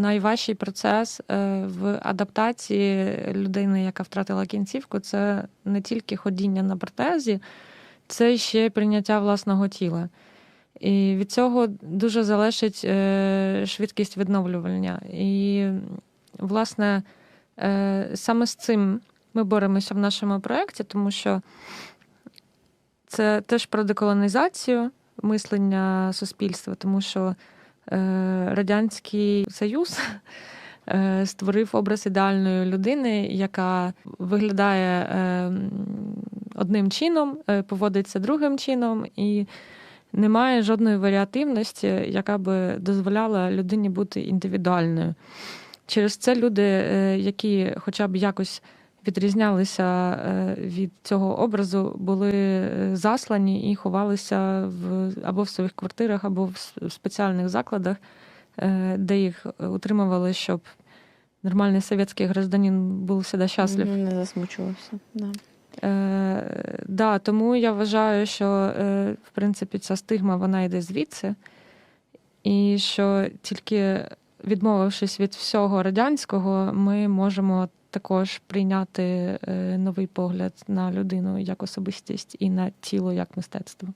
найважчий процес е, в адаптації людини, яка втратила кінцівку, це не тільки ходіння на протезі, це ще прийняття власного тіла. І від цього дуже залежить е, швидкість відновлювання. І, власне, е, саме з цим ми боремося в нашому проєкті, тому що це теж про деколонізацію мислення суспільства, тому що Радянський Союз е, створив образ ідеальної людини, яка виглядає е, одним чином, е, поводиться другим чином, і немає жодної варіативності, яка би дозволяла людині бути індивідуальною. Через це люди, е, які хоча б якось відрізнялися е, від цього образу, були е, заслані і ховалися в або в своїх квартирах, або в спеціальних закладах, е, де їх утримували, щоб нормальний совєтський гражданин був завжди щаслив. Не засмучувався. Да. Е, да, тому я вважаю, що е, в принципі ця стигма вона йде звідси, і що тільки відмовившись від всього радянського, ми можемо також прийняти е, новий погляд на людину як особистість і на тіло як мистецтво.